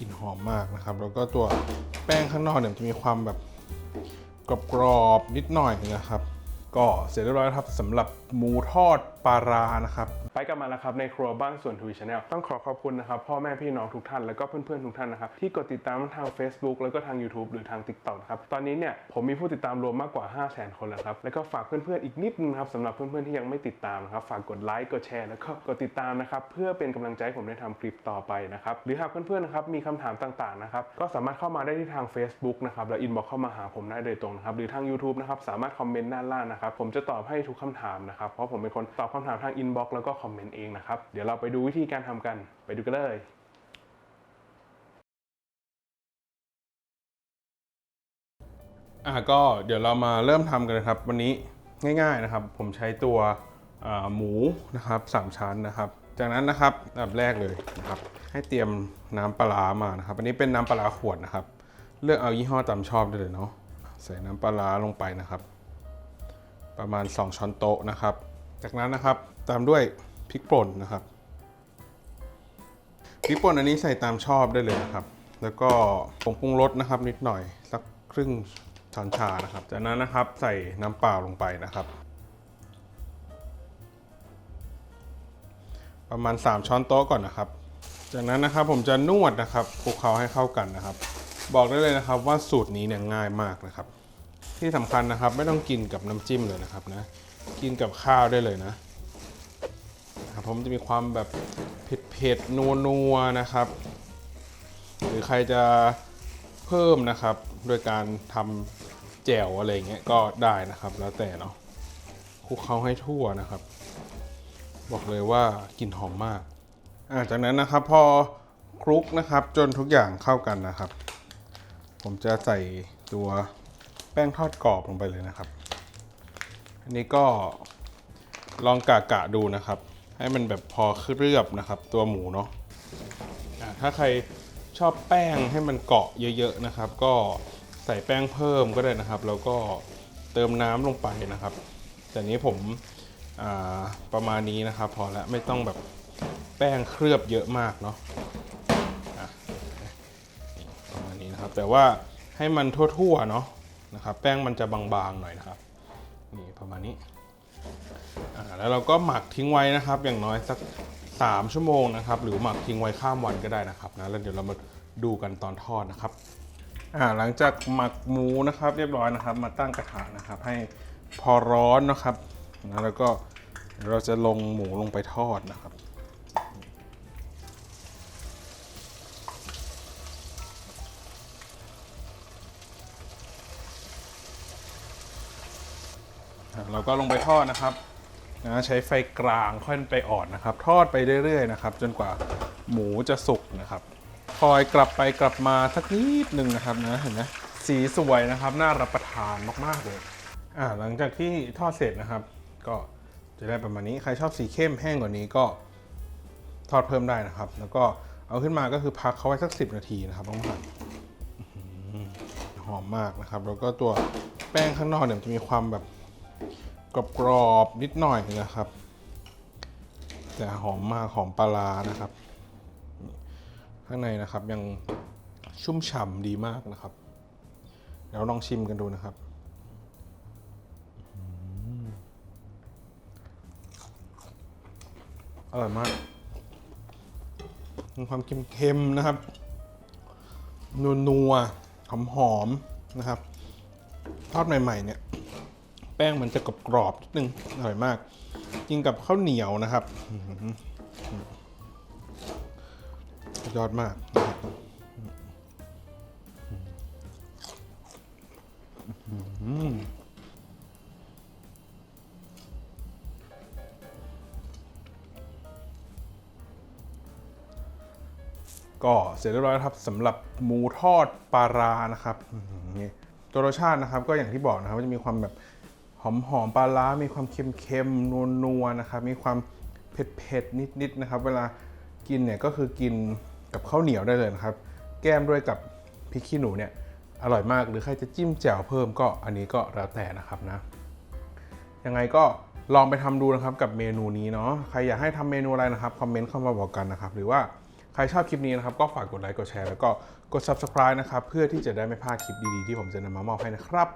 กลิ่นหอมมากนะครับ แล้วก็ตัวแป้งข้างนอกเนี่ยจะมีความแบบกรอบๆนิดหน่อยนะครับ ก็เสร็จเรียบร้อยครับสำหรับหมูทอด ปลารานะครับ ไปกันมาแล้วครับในครัวบ้านส่วนทวีชาแนลต้องขอขอบคุณนะครับ พ่อแม่พี่น้องทุกท่านแล้วก็เพื่อนๆทุกท่านนะครับ ที่กดติดตามทาง Facebook แล้วก็ทาง YouTube หรือทาง TikTok นะครับ ตอนนี้เนี่ยผมมีผู้ติดตามรวมมากกว่า 5 0 0 0 0 0 คนแล้วครับ แล้วก็ฝากเพื่อนๆอีกนิดนึงนะครับสำหรับเพื่อนๆที่ยังไม่ติดตามนะครับฝากกดไลค์กดแชร์แล้วก็กดติดตามนะครับเพื่อเป็นกำลังใจให้ผมได้ทำคลิปต่อไปนะครับหรือหากเพื่อนๆนะครับมีคำถามต่างๆนะครับก็สามารถเข้ามาได้ที่ทาง Facebook นะครับแล้วอินบ็อกเข้ามาหาผมได้โดยตรงนะครับหรือทาง YouTube นะครับสามารถคอมเมนต์ด้านล่างนะครับผมจะตอบให้ทุกคำถามนะครับเพราะผมเป็นคนตอบคำถามทางอินบ็อกแล้วก็คอมเมนต์เองนะครับ เดี๋ยวเราไปดูวิธีการทำกัน ไปดูกันเลยอะก็เดี๋ยวเรามาเริ่มทำกันนะครับ วันนี้ง่าย ๆนะครับ ผมใช้ตัวหมูนะครับสามชั้นนะครับ จากนั้นนะครับอันดับแรกเลยนะครับ ให้เตรียมน้ำปลามานะครับ อันนี้เป็นน้ำปลาขวดนะครับ เลือกเอายี่ห้อตามชอบได้เลยเนาะใส่น้ำปลาร้าลงไปนะครับ ประมาณ 2 ช้อนโต๊ะนะครับ จากนั้นนะครับตามด้วยพริกป่นนะครับพริกป่นอันนี้ใส่ตามชอบได้เลยนะครับ แล้วก็ผงปรุงรสนะครับ นิดหน่อยสักครึ่งช้อนชานะครับ จากนั้นนะครับใส่น้ำเปล่าลงไปนะครับ ประมาณ 3 ช้อนโต๊ะก่อนนะครับ จากนั้นนะครับผมจะนวดนะครับคลุกเคล้าให้เข้ากันนะครับ บอกได้เลยนะครับว่าสูตรนี้เนี่ยง่ายมากนะครับ ที่สำคัญนะครับไม่ต้องกินกับน้ำจิ้มเลยนะครับนะ กินกับข้าวได้เลยนะครับผมจะมีความแบบเผ็ดเผ็ดนัวนัวๆนะครับ หรือใครจะเพิ่มนะครับ โดยการทำแจ่วอะไรเงี้ยก็ได้นะครับแล้วแต่เนาะคลุกเคล้าให้ทั่วนะครับ บอกเลยว่ากลิ่นหอมมากอ่าจากนั้นนะครับพอคลุกนะครับจนทุกอย่างเข้ากันนะครับ ผมจะใส่ตัวแป้งทอดกรอบลงไปเลยนะครับ อันนี้ก็ลองกะกะดูนะครับ ให้มันแบบพอเคลือบนะครับ ตัวหมูเนาะถ้าใครชอบแป้งให้มันเกาะเยอะๆนะครับ ก็ใส่แป้งเพิ่มก็ได้นะครับ แล้วก็เติมน้ำลงไปนะครับ แต่นี้ผมประมาณนี้นะครับ พอแล้วไม่ต้องแบบแป้งเคลือบเยอะมากเนาะประมาณนี้นะครับ แต่ว่าให้มันทั่วๆเนาะนะครับ แป้งมันจะบางๆหน่อยนะครับ นี่ประมาณนี้แล้วเราก็หมักทิ้งไว้นะครับ อย่างน้อยสัก 3 ชั่วโมงนะครับ หรือหมักทิ้งไว้ข้ามวันก็ได้นะครับนะแล้วเดี๋ยวเรามาดูกันตอนทอดนะครับหลังจากหมักหมูนะครับเรียบร้อยนะครับ มาตั้งกระทะนะครับ ให้พอร้อนนะครับนะแล้วก็เราจะลงหมูลงไปทอดนะครับ เราก็ลงไปทอดนะครับนะใช้ไฟกลางค่อยไปอ่อนนะครับ ทอดไปเรื่อยๆนะครับ จนกว่าหมูจะสุกนะครับคอยกลับไปกลับมาสักนิดหนึ่งนะครับนะเห็นไหมสีสวยนะครับน่ารับประทานมากๆเลยอ่าหลังจากที่ทอดเสร็จนะครับ ก็จะได้ประมาณนี้ใครชอบสีเข้มแห้งกว่านี้ก็ทอดเพิ่มได้นะครับ แล้วก็เอาขึ้นมาก็คือพักเขาไว้สัก 10 นาทีนะครับต้องผ่นหอมมากนะครับ แล้วก็ตัวแป้งข้างนอกเนี่ยจะมีความแบบ กรอบๆนิดหน่อยนะครับ แต่หอมมากหอมปลาร้านะครับ ข้างในนะครับยังชุ่มฉ่ำดีมากนะครับ เดี๋ยวลองชิมกันดูนะครับอร่อยมากมีความเค็มๆนะครับ นัวๆหอมๆนะครับ ทอดใหม่ ๆ เนี่ย ป้งมันจะกรอบๆนิดนึงอร่อยมากกินกับข้าวเหนียวนะครับยอดมากก็เสร็จเรียบร้อยครับสำหรับหมูทอดปลารานะครับนี่ตัวรสชาตินะครับ ก็อย่างที่บอกนะครับว่าจะมีความแบบ หอมหอมๆปลาร้ามีความเค็มเค็มนัวนัวๆนะครับ มีความเผ็ดเผ็ดนิดนิดๆนะครับ เวลากินเนี่ยก็คือกินกับข้าวเหนียวได้เลยนะครับ แก้มด้วยกับพริกขี้หนูเนี่ยอร่อยมากหรือใครจะจิ้มแจ่วเพิ่มก็อันนี้ก็แล้วแต่นะครับนะยังไงก็ลองไปทำดูนะครับกับเมนูนี้เนาะใครอยากให้ทำเมนูอะไรนะครับคอมเมนต์เข้ามาบอกกันนะครับ หรือว่าใครรชอบคลิปนี้นะครับ ก็ฝากกดไลค์กดแชร์แล้วก็กด subscribe นะครับ เพื่อที่จะได้ไม่พลาดคลิปดีๆ ที่ผมจะนำมามอบให้นะครับ